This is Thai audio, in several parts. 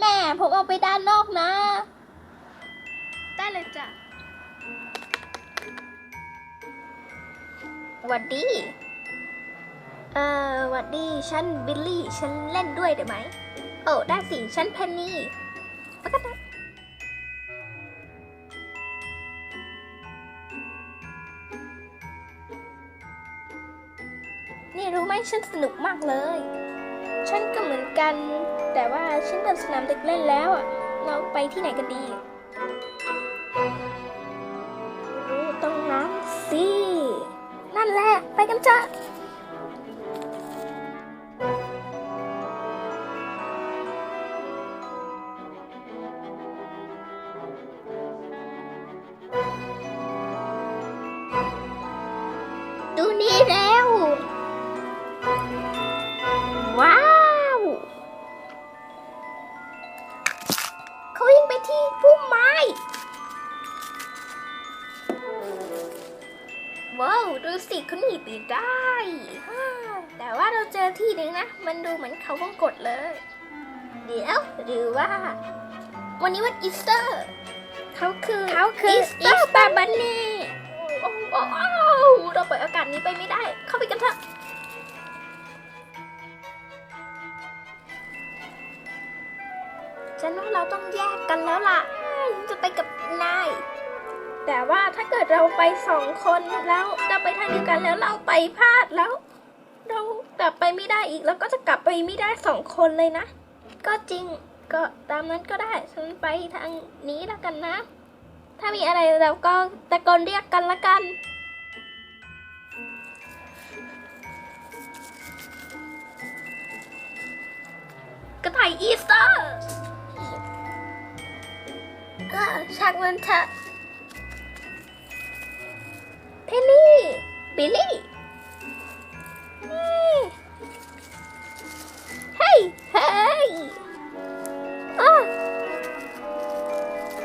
แม่ผมเอาไปด้านนอกนะ ได้เลยจ้ะหวัดดี เอ่อหวัดดี ฉันบิลลี่ ฉันเล่นด้วยได้ไหม โอ้ได้สิ ฉันเพนนี่ปะกะตะนี่รู้ไหมฉันสนุกมากเลย ฉันก็เหมือนกัน แต่ว่าฉันเดินสนามเด็กเล่นแล้วอะ เราไปที่ไหนกันดีรู้ตรงนั้นสิ นั่นแหละ ไปกันจ้ะดูนี่แล้ว ที่พุ่มไม้ ว้าวดูสิเขาหนีไปได้ฮ่าแต่ว่าเราเจอที่หนึ่งนะ มันดูเหมือนเขาวงกดเลย เดี๋ยวหรือว่า วันนี้วันอีสเตอร์ เขาคือเขาคืออีสเตอร์บันนี่โอ้โอ้โอ้เราปล่อยอากาศนี้ไปไม่ได้ เข้าไปกันเถอะ ฉันว่าเราต้องแยกกันแล้วล่ะฉันจะไปกับนาย แต่ว่าถ้าเกิดเราไปสองคนแล้วเราไปทางเดียวกันแล้วเราไปพลาดแล้ว เรากลับไปไม่ได้อีกแล้วก็จะกลับไปไม่ได้สองคนเลยนะ ก็จริงก็ตามนั้นก็ได้ฉันไปทางนี้แล้วกันนะ ถ้ามีอะไรเราก็ตะโกนเรียกกันละกันกระต่ายอีสเตอร์ เออช่างมันเถอะเพนนี่ บิลลี่เฮ้ยเฮ้ยอะ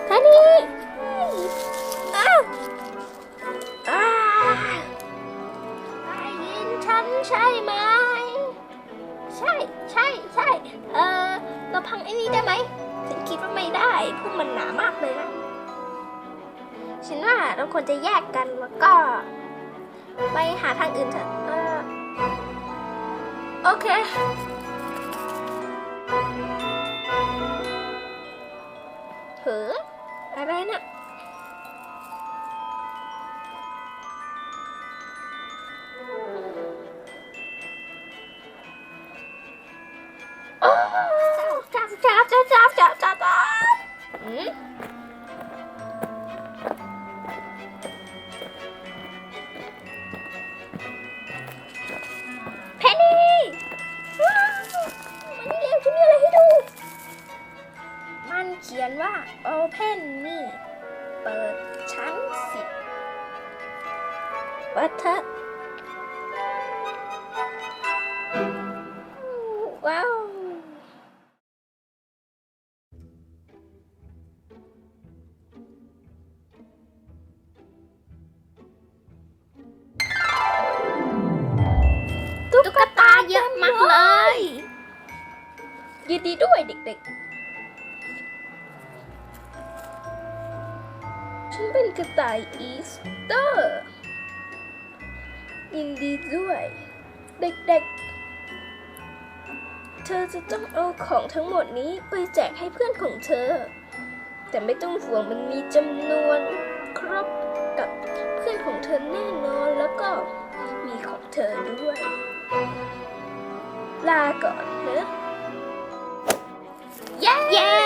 เพนนี่เฮ้ยอะอ่าได้ยินฉันใช่ไหม ใช่ ใช่ ใช่ เออเราพังไอ้นี่ได้ไหม ฉันคิดว่าไม่ได้เพราะมันหนา มากเลยนะฉันควรจะแยกกันแล้วก็ ไปหาทางอื่นเถอะโอเค เถออะไรนะ่ะจ้าจ้าจ้าจ้าจ้าจ้าจ้าอืม ว่า Open Me เปิดชั้นสิบเปิดเถอว้าวตุ๊กตาเยอะมากเลย ยินดีด้วยเด็กๆ เป็นกระต่ายอีสเตอร์ ยินดีด้วย เด็กๆ เธอจะต้องเอาของทั้งหมดนี้ไปแจกให้เพื่อนของเธอ แต่ไม่ต้องห่วงมันมีจำนวนครบกับเพื่อนของเธอแน่นอนแล้วก็มีของเธอด้วย ลาก่อนนะเย้